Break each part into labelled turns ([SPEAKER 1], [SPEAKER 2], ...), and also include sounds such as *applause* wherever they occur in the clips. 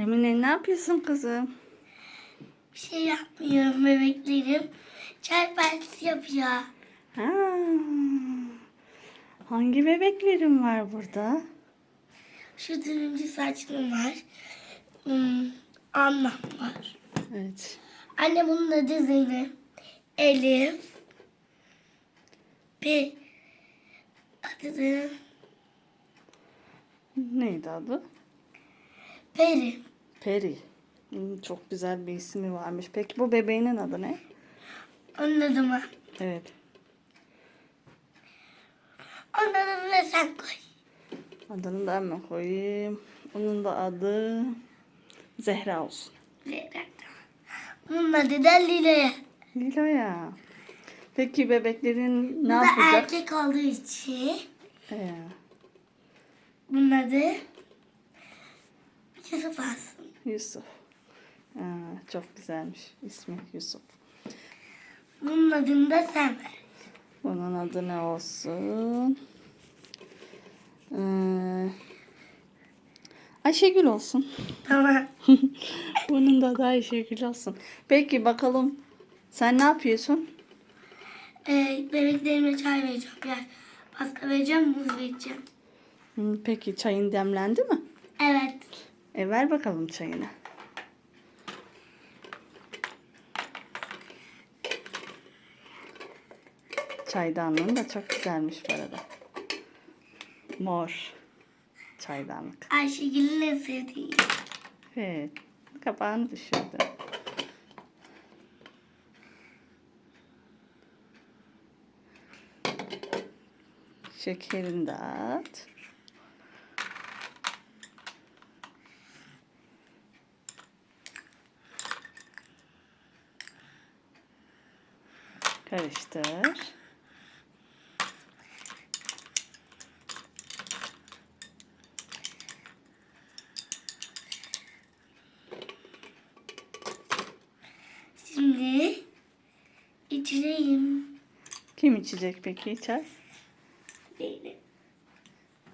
[SPEAKER 1] Emine ne yapıyorsun kızım?
[SPEAKER 2] Bir şey yapmıyorum bebeklerim. Çay partisi yapıyor.
[SPEAKER 1] Ha. Hangi bebeklerin var burada?
[SPEAKER 2] Şu turuncu saçlı var. Hmm, annem var.
[SPEAKER 1] Evet.
[SPEAKER 2] Anne bunun adı Zeynep. Elif. Pe adı da
[SPEAKER 1] Neydi adı?
[SPEAKER 2] Peri.
[SPEAKER 1] Peri. Hmm, çok güzel bir ismi varmış. Peki bu bebeğinin adı ne?
[SPEAKER 2] Onun adı mı?
[SPEAKER 1] Evet.
[SPEAKER 2] Onun adını da sen koy.
[SPEAKER 1] Adını da hemen koyayım. Onun da adı Zehra olsun.
[SPEAKER 2] Zeynep. Bunun adı da Lile.
[SPEAKER 1] Nilo'ya. Peki bebeklerin
[SPEAKER 2] Bu
[SPEAKER 1] ne
[SPEAKER 2] da
[SPEAKER 1] yapacak?
[SPEAKER 2] erkek olduğu için
[SPEAKER 1] He.
[SPEAKER 2] bunun adı Yusuf Asım.
[SPEAKER 1] Yusuf. Ha, çok güzelmiş ismi Yusuf.
[SPEAKER 2] Bunun adını da sen ver.
[SPEAKER 1] Bunun adı ne olsun? Ee, Ayşegül olsun.
[SPEAKER 2] Tamam. *laughs*
[SPEAKER 1] Bunun da adı Ayşegül olsun. Peki bakalım sen ne yapıyorsun?
[SPEAKER 2] Ee, bebeklerime çay vereceğim. Biraz pasta vereceğim, muz vereceğim.
[SPEAKER 1] Peki çayın demlendi mi?
[SPEAKER 2] Evet.
[SPEAKER 1] E ver bakalım çayını. Çaydanlığın da çok güzelmiş bu arada. Mor çaydanlık.
[SPEAKER 2] Ayşegül'ün en sevdiği.
[SPEAKER 1] Evet. Kapağını düşürdü. Şekerini de at. Karıştır.
[SPEAKER 2] Şimdi içireyim.
[SPEAKER 1] Kim içecek peki çay?
[SPEAKER 2] Zeynep.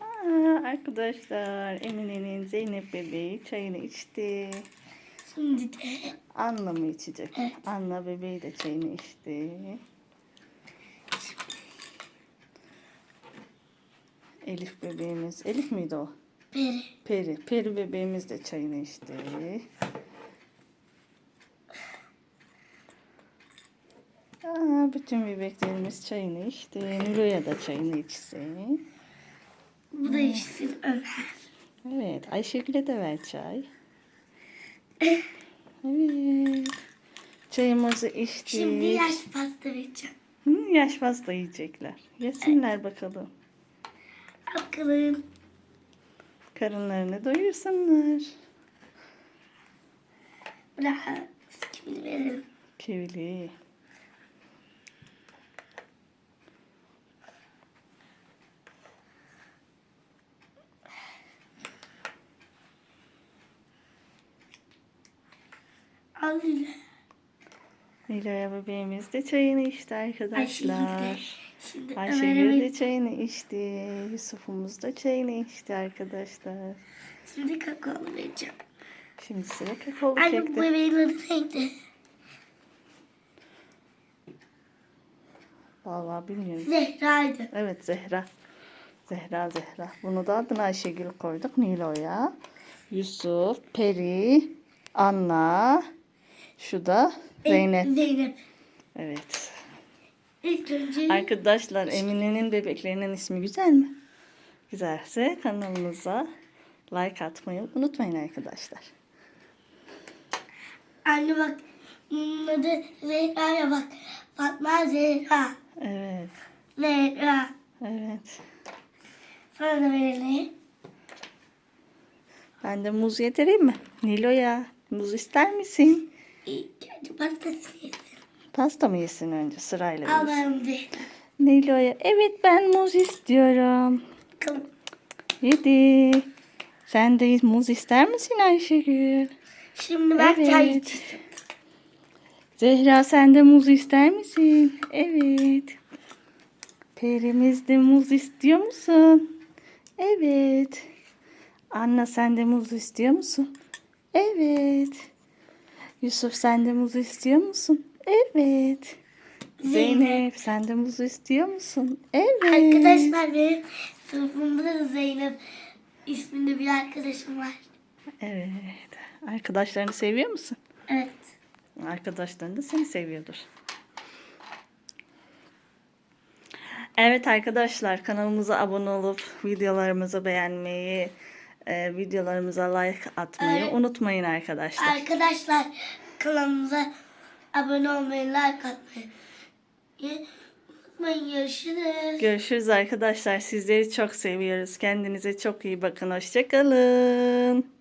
[SPEAKER 1] Aa, arkadaşlar Emine'nin Zeynep bebeği çayını içti.
[SPEAKER 2] Şimdi de
[SPEAKER 1] Anla mı içecek?
[SPEAKER 2] Evet.
[SPEAKER 1] Anla bebeği de çayını içti. Elif bebeğimiz. Elif miydi o?
[SPEAKER 2] Peri.
[SPEAKER 1] Peri. Peri bebeğimiz de çayını içti. Aa, bütün bebeklerimiz çayını içti. Nilo'ya da çayını içsin.
[SPEAKER 2] Bu da içsin Ömer.
[SPEAKER 1] Evet. Ayşegül'e de ver çay. *laughs* Evet. Çayımızı içtik.
[SPEAKER 2] Şimdi yaş pasta vereceğim.
[SPEAKER 1] Hı, yaş pasta yiyecekler. Yesinler bakalım.
[SPEAKER 2] Bakalım.
[SPEAKER 1] Karınlarını doyursunlar.
[SPEAKER 2] Biraz kimini verelim.
[SPEAKER 1] Kevili.
[SPEAKER 2] Al.
[SPEAKER 1] Nilo'ya bebeğimiz de çayını içti arkadaşlar.
[SPEAKER 2] Şimdi
[SPEAKER 1] Ayşegül de çayını içti. Yusuf'umuz da çayını içti arkadaşlar.
[SPEAKER 2] Şimdi kakao vereceğim.
[SPEAKER 1] Şimdi sıra kakaolu
[SPEAKER 2] Anne bu bebeğin adı neydi?
[SPEAKER 1] Vallahi bilmiyorum.
[SPEAKER 2] Zehra'ydı.
[SPEAKER 1] Evet Zehra. Zehra Zehra. Bunu da adını Ayşegül koyduk Nilo'ya. Yusuf, Peri, Anna. Şu da Zeynep.
[SPEAKER 2] Zeynep.
[SPEAKER 1] Evet.
[SPEAKER 2] İlk önce
[SPEAKER 1] Arkadaşlar Emine'nin bebeklerinin ismi güzel mi? Güzelse kanalımıza like atmayı unutmayın arkadaşlar.
[SPEAKER 2] anne bak bunun adı Zehra'ya bak. Fatma Zehra.
[SPEAKER 1] Evet.
[SPEAKER 2] Zehra.
[SPEAKER 1] Evet.
[SPEAKER 2] Sana da verelim.
[SPEAKER 1] Ben de muz yedireyim mi? Nilo'ya muz ister misin?
[SPEAKER 2] Önce pastası yesin.
[SPEAKER 1] Pasta mı yesin önce sırayla? yesin.
[SPEAKER 2] Allah'ım Zehra.
[SPEAKER 1] Nilo'ya evet ben muz istiyorum.
[SPEAKER 2] Bakalım.
[SPEAKER 1] Yedi. Sen de muz ister misin Ayşegül?
[SPEAKER 2] Şimdi ben çay
[SPEAKER 1] Evet.
[SPEAKER 2] içeceğim.
[SPEAKER 1] Zehra sen de muz ister misin? Evet. Perimiz de muz istiyor musun? Evet. Anna sen de muz istiyor musun? Evet. Yusuf sen de muzu istiyor musun? Evet. Zeynep sen de muzu istiyor musun? Evet.
[SPEAKER 2] Arkadaşlar benim sınıfımda da Zeynep isminde bir arkadaşım var.
[SPEAKER 1] Evet. Arkadaşlarını seviyor musun?
[SPEAKER 2] Evet.
[SPEAKER 1] Arkadaşların da seni seviyordur. Evet arkadaşlar kanalımıza abone olup videolarımızı beğenmeyi, e, videolarımıza like atmayı
[SPEAKER 2] Evet.
[SPEAKER 1] unutmayın arkadaşlar.
[SPEAKER 2] Arkadaşlar kanalımıza abone olmayı, like atmayı unutmayın. Görüşürüz.
[SPEAKER 1] Görüşürüz arkadaşlar. Sizleri çok seviyoruz. Kendinize çok iyi bakın. Hoşçakalın.